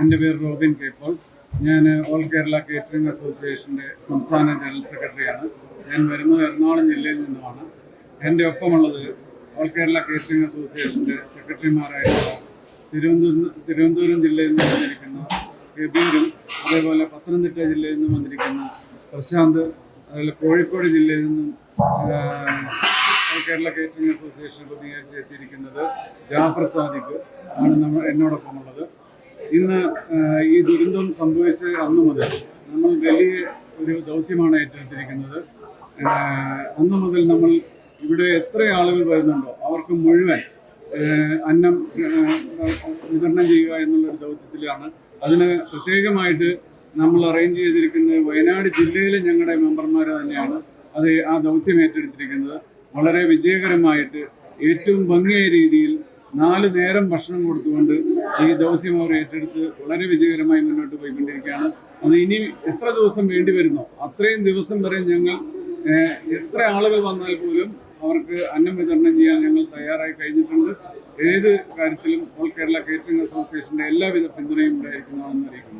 എന്റെ പേര് റോബിൻ കേപ്പോൾ. ഞാൻ ഓൾ കേരള കേറ്ററിംഗ് അസോസിയേഷന്റെ സംസ്ഥാന ജനറൽ സെക്രട്ടറിയാണ്. ഞാൻ വരുന്നത് എറണാകുളം ജില്ലയിൽ നിന്നുമാണ്. എന്റെ ഒപ്പമുള്ളത് ഓൾ കേരള കേറ്ററിംഗ് അസോസിയേഷന്റെ സെക്രട്ടറിമാരായിട്ടുള്ള തിരുവനന്തപുരം തിരുവനന്തപുരം ജില്ലയിൽ നിന്ന് വന്നിരിക്കുന്ന കബീരും അതേപോലെ പത്തനംതിട്ട ജില്ലയിൽ നിന്ന് വന്നിരിക്കുന്ന പ്രശാന്ത് അതുപോലെ കോഴിക്കോട് ജില്ലയിൽ നിന്നും കേരള കേറ്ററിംഗ് അസോസിയേഷൻ പ്രതികരിച്ച് എത്തിയിരിക്കുന്നത് ജാഫർ സാദിഖ് ആണ് നമ്മൾ എന്നോടൊപ്പമുള്ളത്. ഇന്ന് ഈ ദുരന്തം സംഭവിച്ച് അന്ന് മുതൽ നമ്മൾ വലിയ ഒരു ദൗത്യമാണ് ഏറ്റെടുത്തിരിക്കുന്നത്. അന്ന് മുതൽ നമ്മൾ ഇവിടെ എത്ര ആളുകൾ വരുന്നുണ്ടോ അവർക്ക് മുഴുവൻ അന്നം വിതരണം ചെയ്യുക എന്നുള്ളൊരു ദൗത്യത്തിലാണ്. അതിന് പ്രത്യേകമായിട്ട് നമ്മൾ അറേഞ്ച് ചെയ്തിരിക്കുന്നത് വയനാട് ജില്ലയിലെ ഞങ്ങളുടെ മെമ്പർമാർ തന്നെയാണ് അത് ആ ദൗത്യം ഏറ്റെടുത്തിരിക്കുന്നത്. വളരെ വിജയകരമായിട്ട് ഏറ്റവും ഭംഗിയായ രീതിയിൽ നാല് നേരം ഭക്ഷണം കൊടുത്തുകൊണ്ട് ഈ ദൗത്യം അവർ ഏറ്റെടുത്ത് വളരെ വിജയകരമായി മുന്നോട്ട് പോയിക്കൊണ്ടിരിക്കുകയാണ്. അത് ഇനി എത്ര ദിവസം വേണ്ടി വരുന്നോ? അത്രയും ദിവസം വരെ ഞങ്ങൾ എത്ര ആളുകൾ വന്നാൽ പോലും അവർക്ക് അന്നം വിതരണം ചെയ്യാൻ ഞങ്ങൾ തയ്യാറായി കഴിഞ്ഞിട്ടുണ്ട്. ഏത് കാര്യത്തിലും ഓൾ കേരള കേറ്ററിംഗ് അസോസിയേഷന്റെ എല്ലാവിധ പിന്തുണയും ഉണ്ടായിരിക്കുന്നതാണെന്ന് അറിയിക്കുന്നു.